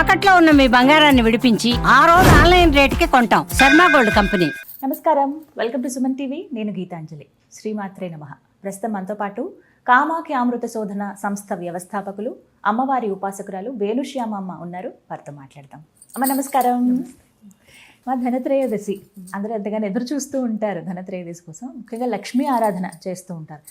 తాకట్లో ఉన్న మీ బంగారాన్ని విడిపించి ఆ రోజు ఆన్లైన్ రేటుకి కొంటాం. Sharma gold company. నమస్కారం. Welcome to Suman TV. నేను గీతాంజలి. శ్రీమాత్రే నమ. ప్రస్తుతం మనతో పాటు కామాఖ్య అమృత శోధన సంస్థ వ్యవస్థాపకులు అమ్మవారి ఉపాసకురాలు వేణుశ్యామ అమ్మ ఉన్నారు. వారితో మాట్లాడదాం. అమ్మ నమస్కారం. మా ధనత్రయోదశి. అందరూ ఎంతగానో ఎదురు చూస్తూ ఉంటారు ధనత్రయోదశి కోసం. ముఖ్యంగా లక్ష్మీ ఆరాధన చేస్తూ ఉంటారు.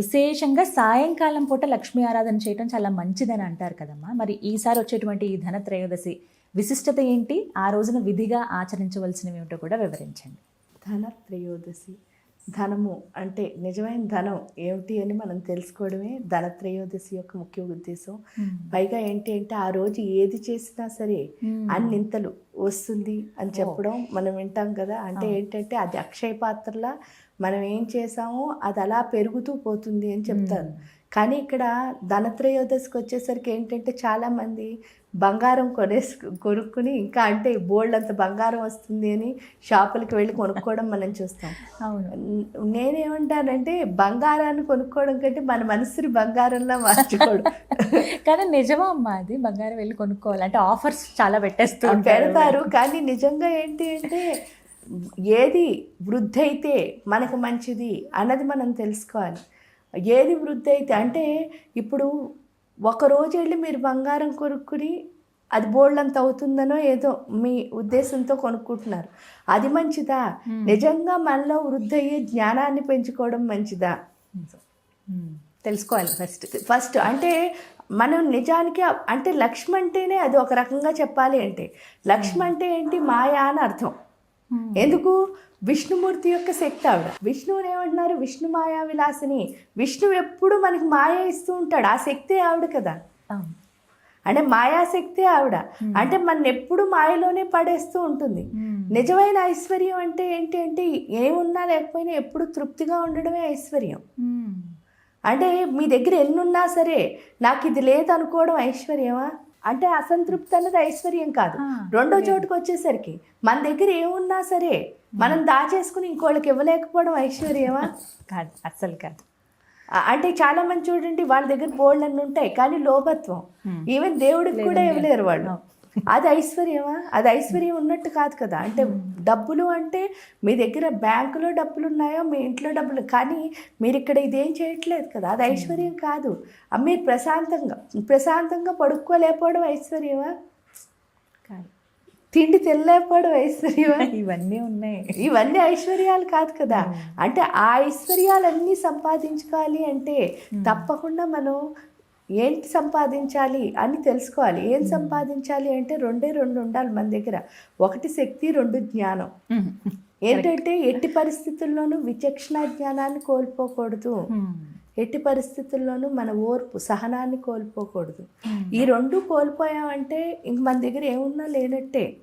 విశేషంగా సాయంకాలం పూట లక్ష్మీ ఆరాధన చేయడం చాలా మంచిదని అంటారు కదమ్మా. మరి ఈసారి వచ్చేటువంటి ఈ ధనత్రయోదశి విశిష్టత ఏంటి? ఆ రోజున విధిగా ఆచరించవలసినవి ఏమిటో కూడా వివరించండి. ధనత్రయోదశి. ధనము అంటే నిజమైన ధనం ఏమిటి అని మనం తెలుసుకోవడమే ధన త్రయోదశి యొక్క ముఖ్య ఉద్దేశం. పైగా ఏంటి అంటే ఆ రోజు ఏది చేసినా సరే అన్నింతలు వస్తుంది అని చెప్పడం మనం వింటాం కదా. అంటే ఏంటంటే అది అక్షయ పాత్రలా మనం ఏం చేసామో అది అలా పెరుగుతూ పోతుంది అని చెప్తారు. కానీ ఇక్కడ ధనత్రయోదశికి వచ్చేసరికి ఏంటంటే చాలామంది బంగారం కొనేసి కొనుక్కుని ఇంకా అంటే బోల్డ్ అంత బంగారం వస్తుంది అని షాపులకి వెళ్ళి కొనుక్కోవడం మనం చూస్తాం. అవును. నేనేమంటానంటే బంగారాన్ని కొనుక్కోవడం కంటే మన మనసుని బంగారంలా మార్చుకోవడం. కానీ నిజమా అమ్మా అది? బంగారం వెళ్ళి కొనుక్కోవాలి. అంటే ఆఫర్స్ చాలా పెట్టేస్తూ. పెడతారు. కానీ నిజంగా ఏంటి అంటే ఏది వృద్ధి అయితే మనకు మంచిది అన్నది మనం తెలుసుకోవాలి. ఏది వృద్ధి అయితే అంటే ఇప్పుడు ఒక రోజు వెళ్ళి మీరు బంగారం కొనుక్కుని అది బోల్డ్ అంత అవుతుందనో ఏదో మీ ఉద్దేశంతో కొనుక్కుంటున్నారు. అది మంచిదా? నిజంగా మనలో వృద్ధి అయ్యే జ్ఞానాన్ని పెంచుకోవడం మంచిదా? తెలుసుకోవాలి ఫస్ట్. ఫస్ట్ అంటే మనం నిజానికి అంటే లక్ష్మి అంటేనే అది ఒక రకంగా చెప్పాలి అంటే. లక్ష్మి అంటే ఏంటి? మాయా అని అర్థం. ఎందుకు? విష్ణుమూర్తి యొక్క శక్తి ఆవిడ. విష్ణువుని ఏమంటున్నారు? విష్ణు మాయా విలాసిని. విష్ణువు ఎప్పుడు మనకి మాయ ఇస్తూ ఉంటాడు. ఆ శక్తి ఆవిడ కదా. అంటే మాయాశక్తి ఆవిడ. అంటే మన ఎప్పుడు మాయలోనే పడేస్తూ ఉంటుంది. ఉమ్, నిజమైన ఐశ్వర్యం అంటే ఏంటి అంటే ఏమున్నా లేకపోయినా ఎప్పుడు తృప్తిగా ఉండడమే ఐశ్వర్యం. అంటే మీ దగ్గర ఎన్నున్నా సరే నాకు ఇది లేదనుకోవడం ఐశ్వర్యమా? అంటే అసంతృప్తి అన్నది ఐశ్వర్యం కాదు. రెండో చోటుకు వచ్చేసరికి మన దగ్గర ఏమున్నా సరే మనం దాచేసుకుని ఇంకోళ్ళకి ఇవ్వలేకపోవడం ఐశ్వర్యమా? కాదు అస్సలు కాదు. అంటే చాలా మంది చూడండి వాళ్ళ దగ్గర బోల్డ్ అన్ని ఉంటాయి కానీ లోభత్వం. ఈవెన్ దేవుడికి కూడా ఇవ్వలేరు వాళ్ళు. అది ఐశ్వర్యమా? అది ఐశ్వర్యం ఉన్నట్టు కాదు కదా. అంటే డబ్బులు అంటే మీ దగ్గర బ్యాంకులో డబ్బులు ఉన్నాయో మీ ఇంట్లో డబ్బులు కానీ మీరు ఇక్కడ ఇదేం చేయట్లేదు కదా. అది ఐశ్వర్యం కాదు. మీరు ప్రశాంతంగా ప్రశాంతంగా పడుకోలేకపోవడం ఐశ్వర్యమా? కాదు. తిండి తినలేకపోవడం ఐశ్వర్యమా? ఇవన్నీ ఉన్నాయి. ఇవన్నీ ఐశ్వర్యాలు కాదు కదా. అంటే ఆ ఐశ్వర్యాలన్నీ సంపాదించుకోవాలి అంటే తప్పకుండా మనం ఏంటి సంపాదించాలి అని తెలుసుకోవాలి. ఏం సంపాదించాలి అంటే రెండే రెండు ఉండాలి మన దగ్గర. ఒకటి శక్తి రెండు జ్ఞానం. ఏంటంటే ఎట్టి పరిస్థితుల్లోనూ విచక్షణ జ్ఞానాన్ని కోల్పోకూడదు. ఎట్టి పరిస్థితుల్లోనూ మన ఓర్పు సహనాన్ని కోల్పోకూడదు. ఈ రెండు కోల్పోయామంటే ఇంక మన దగ్గర ఏమున్నా లేనట్టే.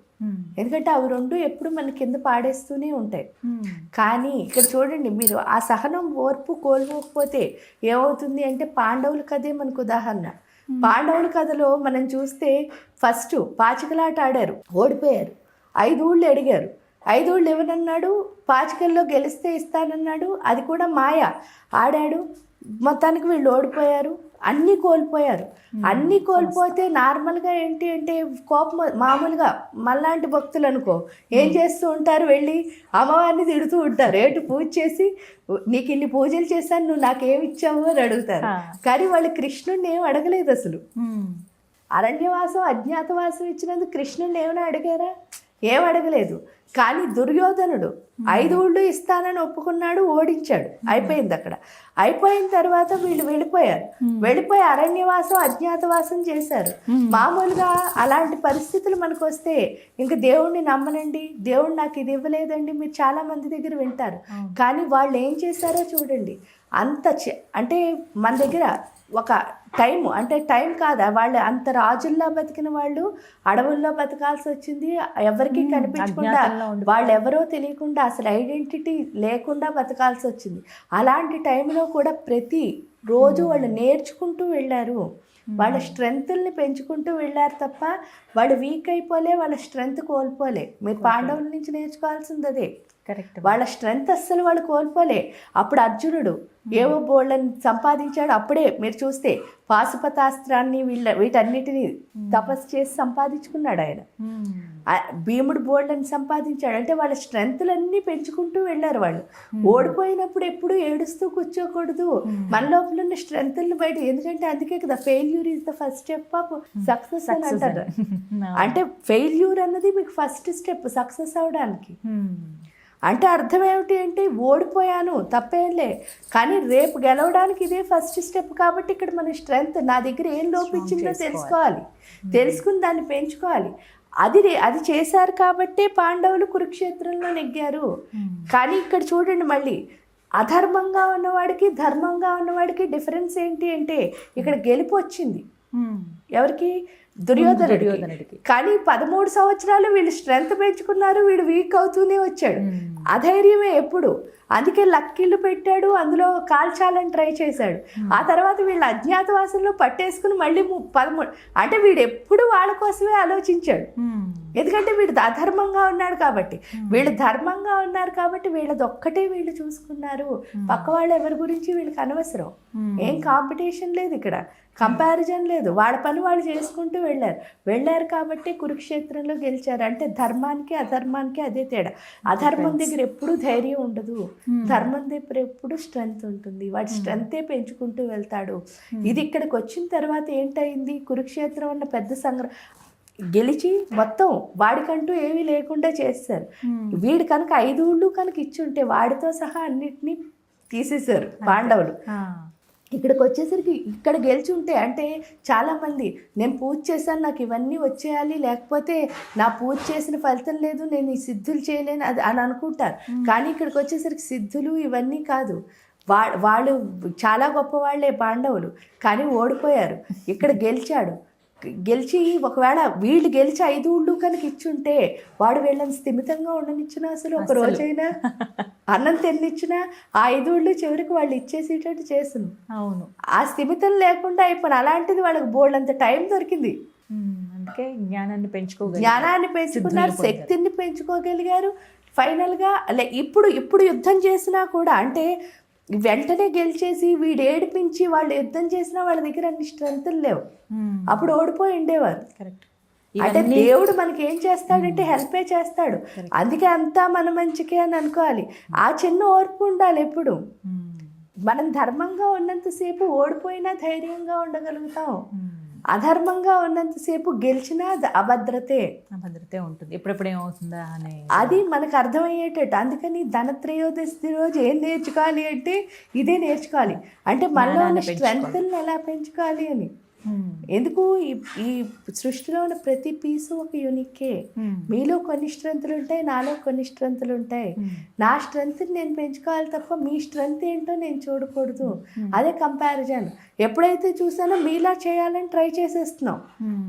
ఎందుకంటే అవి రెండు ఎప్పుడు మన కింద పాడేస్తూనే ఉంటాయి. ఉమ్, కానీ ఇక్కడ చూడండి మీరు ఆ సహనం ఓర్పు కోల్పోకపోతే ఏమవుతుంది అంటే పాండవుల కథే మనకు ఉదాహరణ. పాండవుల కథలో మనం చూస్తే ఫస్ట్ పాచికలాట ఆడారు ఓడిపోయారు. ఐదు ఊళ్ళు అడిగారు ఐదు ఊళ్ళు ఇవ్వనన్నాడు పాచికల్లో గెలిస్తే ఇస్తానన్నాడు. అది కూడా మాయ. ఆడాడు. మొత్తానికి వీళ్ళు ఓడిపోయారు. అన్నీ కోల్పోయారు. అన్నీ కోల్పోతే నార్మల్గా ఏంటి అంటే కోపం మామూలుగా మళ్ళాంటి భక్తులు అనుకో ఏం చేస్తూ ఉంటారు వెళ్ళి అమ్మవారిని తిడుతూ ఉంటారు. ఏంటి పూజ చేసి నీకు ఇన్ని పూజలు చేశాను నువ్వు నాకేమి ఇచ్చావు అని అడుగుతారు. కానీ వాళ్ళు కృష్ణుడిని ఏం అడగలేదు అసలు. అరణ్యవాసం అజ్ఞాతవాసం ఇచ్చినందుకు కృష్ణుడిని ఏమైనా అడిగారా? ఏం అడగలేదు. కానీ దుర్యోధనుడు ఐదు ఊళ్ళు ఇస్తానని ఒప్పుకున్నాడు ఓడించాడు. అయిపోయింది అక్కడ. అయిపోయిన తర్వాత వీళ్ళు వెళ్ళిపోయారు. వెళ్ళిపోయి అరణ్యవాసం అజ్ఞాతవాసం చేశారు. మామూలుగా అలాంటి పరిస్థితులు మనకు వస్తే ఇంక దేవుణ్ణి నమ్మనండి దేవుడు నాకు ఇది ఇవ్వలేదండి మీరు చాలా మంది దగ్గర వింటారు. కానీ వాళ్ళు ఏం చేశారో చూడండి. అంత అంటే మన దగ్గర ఒక టైం అంటే టైం కాదా? వాళ్ళు అంత రాజుల్లో బతికిన వాళ్ళు అడవుల్లో బతకాల్సి వచ్చింది ఎవరికి కనిపించకుండా. వాళ్ళు ఎవరో తెలియకుండా అసలు ఐడెంటిటీ లేకుండా బతకాల్సి వచ్చింది. అలాంటి టైంలో కూడా ప్రతి రోజు వాళ్ళు నేర్చుకుంటూ వెళ్ళారు. వాళ్ళ స్ట్రెంగ్త్ని పెంచుకుంటూ వెళ్ళారు తప్ప వాళ్ళు వీక్ అయిపోలే వాళ్ళ స్ట్రెంగ్త్ కోల్పోలే. మీరు పాండవుల నుంచి నేర్చుకోవాల్సింది అదే. వాళ్ళ స్ట్రెంగ్త్ అస్సలు వాళ్ళు కోల్పోలే. అప్పుడు అర్జునుడు ఏవో బోళ్ళని సంపాదించాడు. అప్పుడే మీరు చూస్తే పాశుపతాస్త్రాన్ని వీళ్ళ వీటన్నిటిని తపస్సు చేసి సంపాదించుకున్నాడు ఆయన. భీముడు బోల్డ్ని సంపాదించాడు. అంటే వాళ్ళ స్ట్రెంగ్త్లన్నీ పెంచుకుంటూ వెళ్ళారు వాళ్ళు. ఓడిపోయినప్పుడు ఎప్పుడు ఏడుస్తూ కూర్చోకూడదు. మన లోపల ఉన్న స్ట్రెంగ్త్లను బయట ఎందుకంటే అందుకే కదా failure is the first step of success అని అంటారు. అంటే ఫెయిల్యూర్ అన్నది మీకు ఫస్ట్ స్టెప్ సక్సెస్ అవడానికి. అంటే అర్థం ఏమిటి అంటే ఓడిపోయాను తప్పేంలే. కానీ రేపు గెలవడానికి ఇదే ఫస్ట్ స్టెప్ కాబట్టి ఇక్కడ మన స్ట్రెంగ్త్ నా దగ్గర ఏం లోపించిందో తెలుసుకోవాలి. తెలుసుకుని దాన్ని పెంచుకోవాలి. అది అది చేశారు కాబట్టే పాండవులు కురుక్షేత్రంలో నెగ్గారు. కానీ ఇక్కడ చూడండి మళ్ళీ అధర్మంగా ఉన్నవాడికి ధర్మంగా ఉన్నవాడికి డిఫరెన్స్ ఏంటి అంటే ఇక్కడ గెలుపు వచ్చింది. ఎవరికి? దుర్యోధనుడికి. కానీ పదమూడు సంవత్సరాలు వీళ్ళు స్ట్రెంగ్త్ పెంచుకున్నారు వీడు వీక్ అవుతూనే వచ్చాడు. అధైర్యమే ఎప్పుడు. అందుకే లక్కీలు పెట్టాడు అందులో కాల్చాలని ట్రై చేశాడు. ఆ తర్వాత వీళ్ళు అజ్ఞాతవాసంలో పట్టేసుకుని మళ్ళీ పదమూడు అంటే వీడు ఎప్పుడు వాళ్ళ కోసమే ఆలోచించాడు. ఎందుకంటే వీడు అధర్మంగా ఉన్నాడు కాబట్టి. వీళ్ళు ధర్మంగా ఉన్నారు కాబట్టి వీళ్ళది ఒక్కటే వీళ్ళు చూసుకున్నారు. పక్క వాళ్ళు ఎవరి గురించి వీళ్ళకి అనవసరం. ఏం కాంపిటీషన్ లేదు ఇక్కడ. కంపారిజన్ లేదు. వాళ్ళ పని వాళ్ళు చేసుకుంటూ వెళ్ళారు. వెళ్ళారు కాబట్టి కురుక్షేత్రంలో గెలిచారు. అంటే ధర్మానికి అధర్మానికి అదే తేడా. అధర్మం దగ్గర ఎప్పుడు ధైర్యం ఉండదు. ధర్మం దగ్గర ఎప్పుడు స్ట్రెంగ్త్ ఉంటుంది. వాడి స్ట్రెంగ్తే పెంచుకుంటూ వెళ్తాడు. ఇది ఇక్కడికి వచ్చిన తర్వాత ఏంటయింది? కురుక్షేత్రం అన్న పెద్ద సంగ్రహం గెలిచి మొత్తం వాడికంటూ ఏమీ లేకుండా చేస్తారు. వీడు కనుక ఐదు ఊళ్ళు కనుక ఇచ్చుంటే వాడితో సహా అన్నిటినీ తీసేశారు పాండవులు. ఇక్కడికి వచ్చేసరికి ఇక్కడ గెలిచి ఉంటే అంటే చాలామంది నేను పూజ చేశాను నాకు ఇవన్నీ వచ్చేయాలి లేకపోతే నా పూజ చేసిన ఫలితం లేదు నేను ఈ సిద్ధులు చేయలేను అది అని అనుకుంటారు. కానీ ఇక్కడికి వచ్చేసరికి సిద్ధులు ఇవన్నీ కాదు. వా వాళ్ళు చాలా గొప్ప వాళ్ళే పాండవులు కానీ ఓడిపోయారు. ఇక్కడ గెలిచాడు. గెలిచి ఒకవేళ వీళ్ళు గెలిచి ఐదు ఊళ్ళు కనుక ఇచ్చుంటే వాడు వీళ్ళని స్థిమితంగా ఉండనిచ్చిన అసలు? ఒక. రోజైనా? అన్నం తిన్నిచ్చినా? ఆ ఐదు ఊళ్ళు చివరికి వాళ్ళు ఇచ్చేసేటట్టు చేస్తును అవును. ఆ స్థిమితం లేకుండా అయిపోయిన అలాంటిది వాళ్ళకి బోల్డ్ టైం దొరికింది. అందుకే జ్ఞానాన్ని పెంచుకోగలిగారు. జ్ఞానాన్ని పెంచుకున్నారు. శక్తిని పెంచుకోగలిగారు. ఫైనల్గా లే ఇప్పుడు ఇప్పుడు యుద్ధం చేసినా కూడా అంటే వెంటనే గెలిచేసి వీడు ఏడిపించి వాళ్ళు యుద్ధం చేసినా వాళ్ళ దగ్గర అన్ని స్ట్రెంగ్త్లు లేవు. అప్పుడు ఓడిపోయి ఉండేవారు. కరెక్ట్. అంటే దేవుడు మనకి ఏం చేస్తాడంటే హెల్పే చేస్తాడు. అందుకే అంతా మన మంచికే అని అనుకోవాలి. ఆ చిన్న ఓర్పు ఉండాలి ఎప్పుడు. మనం ధర్మంగా ఉన్నంతసేపు ఓడిపోయినా ధైర్యంగా ఉండగలుగుతాం. అధర్మంగా ఉన్నంతసేపు గెలిచినా ద- అభద్రతే. ఆ భద్రతే ఉంటుంది. ఎప్పుడెప్పుడు ఏమవుతుందా అనే అది మనకు అర్థమయ్యేటట్టు. అందుకని ధనత్రయోదశి రోజు ఏం నేర్చుకోవాలి అంటే ఇదే నేర్చుకోవాలి. అంటే మనలో ఉన్న స్ట్రెంగ్త్ని ఎలా పెంచుకోవాలి అని. ఎందుకు ఈ ఈ సృష్టిలో ఉన్న ప్రతి పీసు ఒక యూనిక్కే ఉమ్, మీలో కొన్ని స్ట్రెంత్లు ఉంటాయి నాలో కొన్ని స్ట్రెంత్లు ఉంటాయి ఉమ్. నా స్ట్రెంగ్త్ నేను పెంచుకోవాలి తప్ప మీ స్ట్రెంగ్త్ ఏంటో నేను చూడకూడదు. అదే కంపారిజన్ ఎప్పుడైతే చూసానో మీలా చేయాలని ట్రై చేసేస్తున్నాం.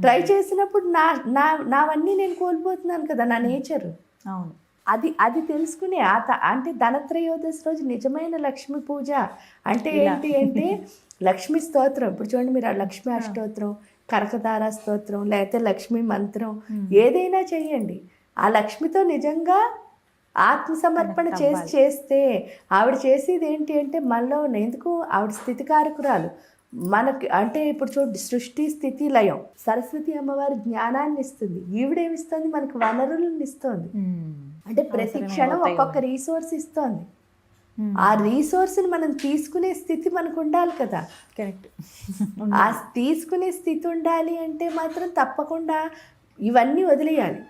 ట్రై చేసినప్పుడు నా నా నావన్నీ నేను కోల్పోతున్నాను కదా నా నేచర్ అవును. అది అది తెలుసుకుని ఆ త- అంటే ధనత్రయోదశి రోజు నిజమైన లక్ష్మీ పూజ అంటే ఏంటి అంటే లక్ష్మీ స్తోత్రం. ఇప్పుడు చూడండి మీరు ఆ లక్ష్మీ అష్టోత్రం కనకదార స్తోత్రం లేకపోతే లక్ష్మీ మంత్రం ఏదైనా చెయ్యండి ఆ లక్ష్మితో నిజంగా ఆత్మ సమర్పణ చేసి చేస్తే ఆవిడ చేసేది ఏంటి అంటే మనలో ఉన్న ఎందుకు ఆవిడ స్థితికారకురాలు. మనకి అంటే ఇప్పుడు చూడండి సృష్టి స్థితి లయం. సరస్వతి అమ్మవారి జ్ఞానాన్ని ఇస్తుంది. ఈవిడేమిస్తుంది మనకి వనరులను ఇస్తుంది. అంటే ప్రతి క్షణం ఒక్కొక్క రీసోర్స్ ఇస్తోంది. ఆ రీసోర్స్ని మనం తీసుకునే స్థితి మనకు ఉండాలి కదా. కరెక్ట్. ఆ తీసుకునే స్థితి ఉండాలి అంటే మాత్రం తప్పకుండా ఇవన్నీ వదిలేయాలి.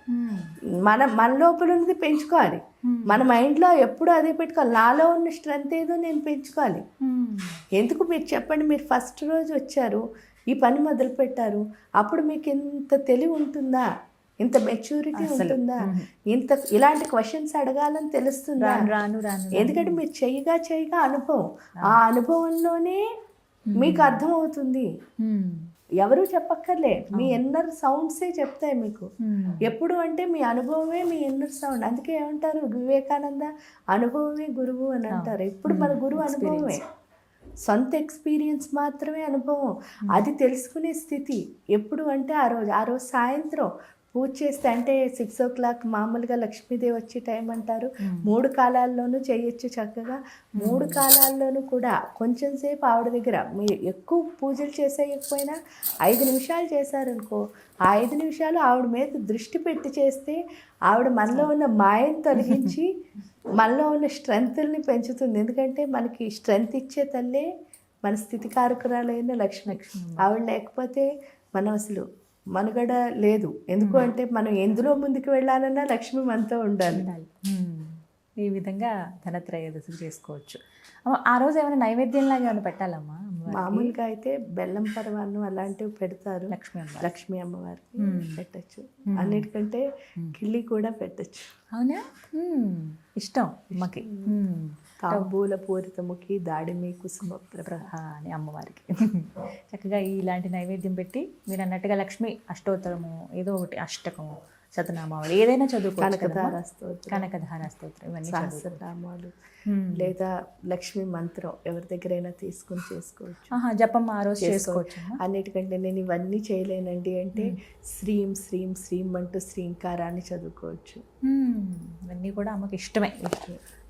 మన మన లోపల ఉన్నది పెంచుకోవాలి. మన మైండ్లో ఎప్పుడూ అదే పెట్టుకోవాలి. నాలో ఉన్న స్ట్రెంత్ ఏదో నేను పెంచుకోవాలి. ఎందుకు మీరు చెప్పండి? మీరు ఫస్ట్ రోజు వచ్చారు. ఈ పని మొదలు పెట్టారు అప్పుడు మీకు ఇంత తెలివి ఉంటుందా? ఇంత మెచ్యూరిటీ. ఉంటుందా. ఇంత ఇలాంటి క్వశ్చన్స్ అడగాలని తెలుస్తుందా? రాను రాను ఎందుకంటే మీరు చేయగా చేయగా అనుభవం. ఆ. అనుభవంలోనే మీకు అర్థమవుతుంది. ఎవరు చెప్పక్కర్లే. మీ ఎన్నర్ సౌండ్సే చెప్తాయి మీకు. ఎప్పుడు అంటే మీ అనుభవమే మీ ఎన్నర్ సౌండ్ అందుకే ఏమంటారు? వివేకానంద అనుభవమే గురువు అని అంటారు. ఎప్పుడు మన గురువు అనుభవమే. సొంత ఎక్స్పీరియన్స్ మాత్రమే అనుభవం. అది తెలుసుకునే స్థితి. ఎప్పుడు అంటే ఆ రోజు. ఆ రోజు సాయంత్రం. పూజ చేస్తే అంటే సిక్స్ ఓ క్లాక్ మామూలుగా లక్ష్మీదేవి వచ్చే టైం అంటారు. మూడు కాలాల్లోనూ చేయొచ్చు చక్కగా. మూడు కాలాల్లోనూ కూడా కొంచెం సేపు ఆవిడ దగ్గర మీరు ఎక్కువ పూజలు చేసేయకపోయినా ఐదు నిమిషాలు చేశారనుకో ఆ ఐదు నిమిషాలు ఆవిడ మీద దృష్టి పెట్టి చేస్తే ఆవిడ మనలో ఉన్న మాయను తొలగించి మనలో ఉన్న స్ట్రెంగ్త్ని పెంచుతుంది. ఎందుకంటే మనకి స్ట్రెంగ్త్ ఇచ్చే తల్లే మన స్థితికారకురాలైన లక్ష్మి. ఆవిడ లేకపోతే మనం అసలు మనుగడ లేదు. ఎందుకు అంటే మనం ఎందులో ముందుకు వెళ్ళాలన్నా లక్ష్మి మనతో ఉండాలి. ఈ విధంగా ధనత్రయోదశి చేసుకోవచ్చు. ఆ రోజు ఏమైనా నైవేద్యంలాగా ఏమైనా పెట్టాలమ్మా? మామూలుగా అయితే బెల్లం పరవాన్నం అలాంటివి పెడతారు. లక్ష్మీ అమ్మ లక్ష్మి అమ్మవారికి మ్మ్. పెట్టచ్చు. అన్నిటికంటే కిళ్ళి కూడా పెట్టచ్చు. అవునా. ఇష్టం అమ్మకి మ్మ్. తాంబూల పూరితముఖి దాడిమి కుసుమ ప్రభ అని అమ్మవారికి. చక్కగా ఇలాంటి నైవేద్యం పెట్టి మీరు అన్నట్టుగా లక్ష్మి అష్టోత్తరము ఏదో ఒకటి అష్టకము శతనామావళి ఏదైనా చదువుకోవచ్చు కనకధార? స్తోత్రం. కనకధార స్తోత్రం ఇవన్నీ చదువుకో- సహస్రనామాలు. లేదా లక్ష్మి మంత్రం ఎవరి దగ్గరైనా తీసుకుని చేసుకోవచ్చు. జపం ఆ రోజు చేసుకోవచ్చు. అన్నిటికంటే నేను ఇవన్నీ చేయలేనండి అంటే శ్రీం శ్రీం శ్రీం అంటూ శ్రీంకారాన్ని చదువుకోవచ్చు. ఇవన్నీ కూడా అమ్మకి ఇష్టమే.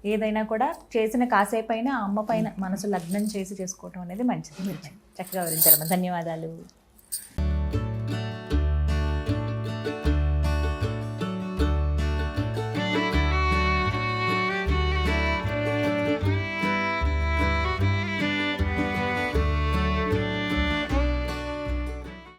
ఏదైనా కూడా చేసిన కాసేపు అయినా అమ్మ పైన మనసు లగ్నం చేసి చేసుకోవటం అనేది మంచిది. చక్కగా వివరించారమ్మా ధన్యవాదాలు.